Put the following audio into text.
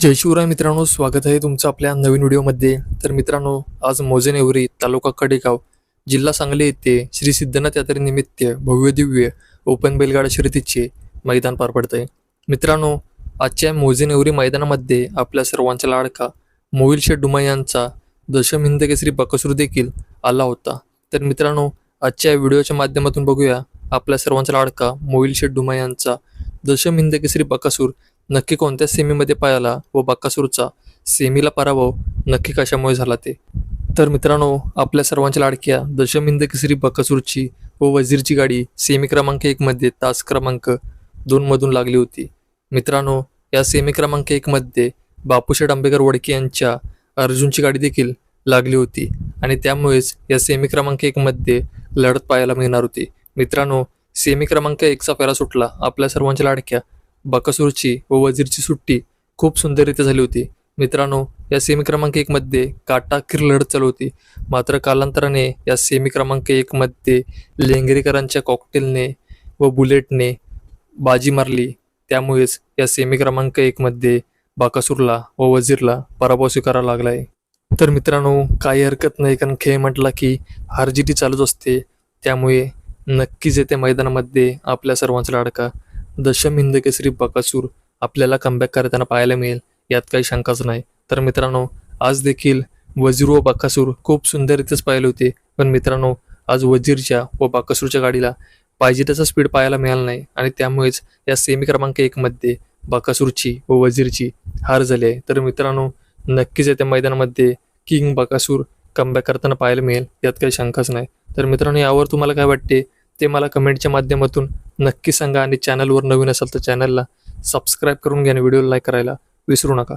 जय शिवराय मित्रांनो स्वागत आहे तुमचं आपल्या नवीन व्हिडिओमध्ये. तर मित्रांनो आज मोजेनेवरी तालुका कडेगाव जिल्हा सांगली येथे श्री सिद्धनाथ यात्रेनिमित्त भव्य दिव्य ओपन बैलगाडा शर्यतीचे मैदान पार पडत आहे मित्रांनो आजच्या मोजेनेवरी मैदानामध्ये आपल्या सर्वांचा लाडका मोहिल शेठ डुमा यांचा दशम हिंद केसरी बकसूर देखील आला होता. तर मित्रांनो आजच्या व्हिडिओच्या माध्यमातून बघूया आपल्या सर्वांचा लाडका मोहिल शेठ डुमा यांचा दशम हिंद केसरी बकासूर नक्की कोणत्या सेमीमध्ये पायाला व बाकासूरचा सेमीला पराभव नक्की कशामुळे झाला ते? तर मित्रांनो आपल्या सर्वांच्या लाडक्या दशमिंद केसरी बकासूरची व वजीरची गाडी सेमी क्रमांक एकमध्ये तास क्रमांक दोनमधून लागली होती. मित्रांनो या सेमी क्रमांक एकमध्ये बापूशेठ आंबेकर वडके यांच्या अर्जुनची गाडी देखील लागली होती आणि त्यामुळेच या सेमी क्रमांक एकमध्ये लढत पाहायला मिळणार होती. मित्रांनो सेमी क्रमांक एकचा फेरा सुटला आपल्या सर्वांच्या लाडक्या बकासूरची व वजीरची सुट्टी खूप सुंदररीत्या झाली होती. मित्रांनो या सेमी क्रमांक एकमध्ये काटाकीर लढत चालू होती. मात्र कालांतराने या सेमी क्रमांक एकमध्ये लेंगरेकरांच्या कॉकटेलने व बुलेटने बाजी मारली. त्यामुळेच या सेमी क्रमांक एकमध्ये बाकासूरला व वजीरला पराभव स्वीकारावा लागला आहे तर मित्रांनो काही हरकत नाही कारण खेळ म्हटला की हारजीटी चालूच असते. त्यामुळे नक्कीच येत्या मैदानामध्ये आपल्या सर्वांचा लाडका दशम हिंद केसरी बकासूर आपल्याला कमबॅक करताना पाहायला मिळेल यात काही शंकाच नाही. तर मित्रांनो आज देखील वजीर व बकासूर खूप सुंदररीत्याच पाहिले होते. पण मित्रांनो आज वजीरच्या व बाकासूरच्या गाडीला पाहिजे त्याचा स्पीड पाहायला मिळाला नाही आणि त्यामुळेच या सेमी क्रमांक एकमध्ये बाकासूरची व वजीरची हार झाली आहे. तर मित्रांनो नक्कीच येत्या मैदानामध्ये किंग बकासूर कमबॅक करताना पाहायला मिळेल यात काही शंकाच नाही. तर मित्रांनो यावर तुम्हाला काय वाटते ते मला कमेंटच्या माध्यमातून नक्की सांगा आणि चॅनलवर नवीन असाल तर चॅनलला सबस्क्राईब करून घ्या आणि व्हिडिओला लाईक करायला विसरू नका.